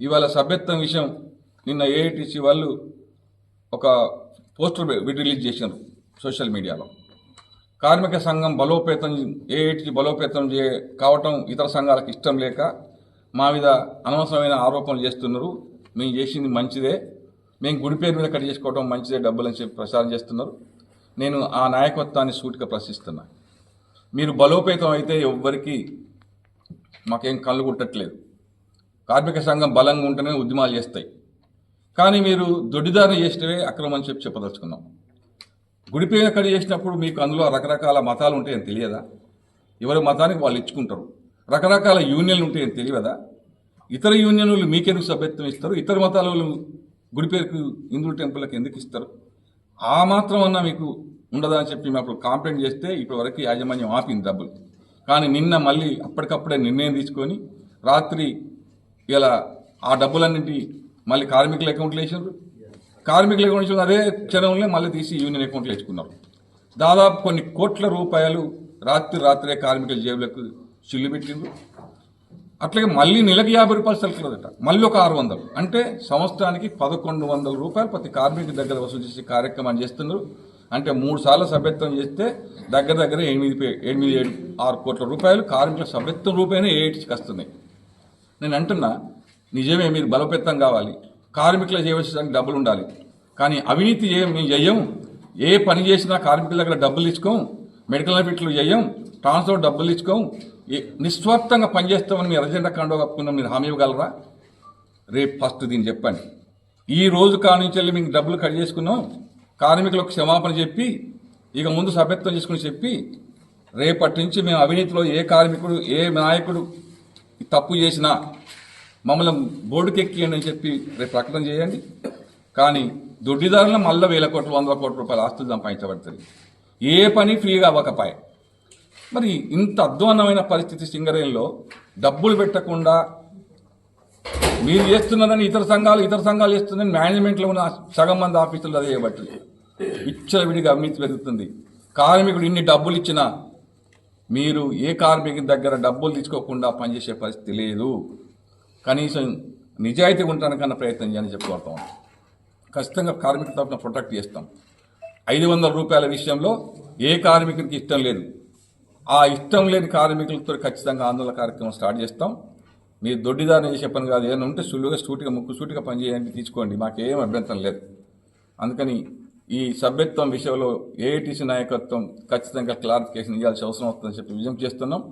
ఇవాళ సభ్యత్వం విషయం నిన్న ఏఐటీసీ వాళ్ళు ఒక పోస్టర్ వి- రిలీజ్ చేశారు సోషల్ మీడియాలో. కార్మిక సంఘం బలోపేతం ఏఐటీసీ బలోపేతం చే కావటం ఇతర సంఘాలకు ఇష్టం లేక మా మీద అనవసరమైన ఆరోపణలు చేస్తున్నారు. మేము చేసింది మంచిదే. మేము గుడి పేరు మీద కట్ చేసుకోవడం మంచిదే డబ్బులు అని చెప్పి ప్రచారం చేస్తున్నారు. నేను ఆ నాయకత్వాన్ని సూటిగా ప్రశ్నిస్తున్నా. మీరు బలోపేతం అయితే ఎవ్వరికీ మాకేం కళ్ళు కుట్టట్లేదు కార్మిక సంఘం బలంగా ఉంటేనే ఉద్యమాలు చేస్తాయి. కానీ మీరు దొడ్డిదారిని చేసినవే అక్రమం అని చెప్పి చెప్పదలుచుకున్నాం. గుడి పేరు చేసినప్పుడు మీకు అందులో రకరకాల మతాలు ఉంటాయని తెలియదా? ఎవరి మతానికి వాళ్ళు ఇచ్చుకుంటారు? రకరకాల యూనియన్లు ఉంటాయని తెలియదా? ఇతర యూనియన్లు మీకెందుకు సభ్యత్వం ఇస్తారు? ఇతర మతాల వాళ్ళు గుడి పేరుకు హిందూ టెంపుల్కి ఎందుకు ఇస్తారు? ఆ మాత్రం అన్నా మీకు ఉండదా అని చెప్పి మేము అప్పుడు కాంప్లైంట్ చేస్తే ఇప్పటి వరకు యాజమాన్యం ఆపింది డబ్బులు. కానీ నిన్న మళ్ళీ అప్పటికప్పుడే నిర్ణయం తీసుకొని రాత్రి ఇలా ఆ డబ్బులన్నింటి మళ్ళీ కార్మికుల అకౌంట్లు వేసారు కార్మికుల అకౌంట్ వేసిన అదే క్షణంలో మళ్ళీ తీసి యూనియన్ అకౌంట్లు వేసుకున్నారు. దాదాపు కొన్ని కోట్ల రూపాయలు రాత్రి రాత్రే కార్మికుల జేబులకు చిల్లు పెట్టిండ్రు. అట్లాగే మళ్ళీ నెలకు యాభై రూపాయలు సరుకులదట. మళ్ళీ ఒక ఆరు వందలు. అంటే సంవత్సరానికి పదకొండు వందల రూపాయలు ప్రతి కార్మికుడి దగ్గర వసూలు చేసే కార్యక్రమాన్ని చేస్తున్నారు. అంటే మూడు సార్లు సభ్యత్వం చేస్తే దగ్గర దగ్గర ఎనిమిది ఎనిమిది ఏడు ఆరు కోట్ల రూపాయలు కార్మికుల సభ్యత్వం రూపాయనే ఏటికి వస్తున్నాయి. నేను అంటున్నా నిజమే మీరు బలోపేతం కావాలి. కార్మికుల చేయవలసిన డబ్బులు ఉండాలి. కానీ అవినీతి చేయం మేము చెయ్యం ఏ పని చేసినా కార్మికుల దగ్గర డబ్బులు ఇచ్చుకోం. మెడికల్ బెనిఫిట్లు చేయం. ట్రాన్స్ఫర్ డబ్బులు ఇచ్చుకోం. ఏ- నిస్వార్థంగా పనిచేస్తామని మీరు అర్జెంటా కండో కప్పుకున్నాం మీరు హామీ ఇవ్వగలరా? రేపు ఫస్ట్ దీన్ని చెప్పండి. ఈ రోజు కానుంచి వెళ్ళి మీకు డబ్బులు కట్ చేసుకున్నాం. కార్మికులకు క్షమాపణ చెప్పి ఇక ముందు సభ్యత్వం చేసుకుని చెప్పి రేపటి నుంచి మేము అవినీతిలో ఏ కార్మికుడు ఏ నాయకుడు తప్పు చేసినా మమ్మల్ని బోర్డుకెక్కియండి అని చెప్పి రేపు ప్రకటన చేయండి. కానీ దొడ్డిదారులను మళ్ళీ వేల కోట్లు వందల కోట్ల రూపాయల ఆస్తులు సంపాదించబడుతుంది ఏ పని ఫ్రీగా అవ్వకపోయే. మరి ఇంత అధ్వాన్నమైన పరిస్థితి సింగరేణిలో డబ్బులు పెట్టకుండా మీరు చేస్తున్నారని ఇతర సంఘాలు ఇతర సంఘాలు చేస్తున్నారని మేనేజ్మెంట్లో ఉన్న సగం మంది ఆఫీసులు అదే చేయబట్టి విచ్చలవిడిగా అవినీతి పెరుగుతుంది. కార్మికుడు ఇన్ని డబ్బులు ఇచ్చినా మీరు ఏ కార్మికుడి దగ్గర డబ్బులు తీసుకోకుండా పనిచేసే పరిస్థితి లేదు. కనీసం నిజాయితీ ఉండటానికన్నా ప్రయత్నం చేయని చెప్పుకోవటం ఖచ్చితంగా కార్మిక తరఫున ప్రొటెక్ట్ చేస్తాం. ఐదు వందల రూపాయల విషయంలో ఏ కార్మికుడికి ఇష్టం లేదు. ఆ ఇష్టం లేని కార్మికులతో ఖచ్చితంగా ఆందోళన కార్యక్రమం స్టార్ట్ చేస్తాం. మీరు దొడ్డిదారిని చేసే పని కాదు. ఏమైనా ఉంటే సులువుగా సూటిగా ముక్కు సూటిగా పనిచేయండి తీసుకోండి. మాకేం అభ్యంతరం లేదు. అందుకని ఈ సభ్యత్వం విషయంలో ఏఐటీసీ నాయకత్వం ఖచ్చితంగా క్లారిఫికేషన్ ఇవ్వాల్సిన అవసరం వస్తుందని చెప్పి విజయం చేస్తున్నాం.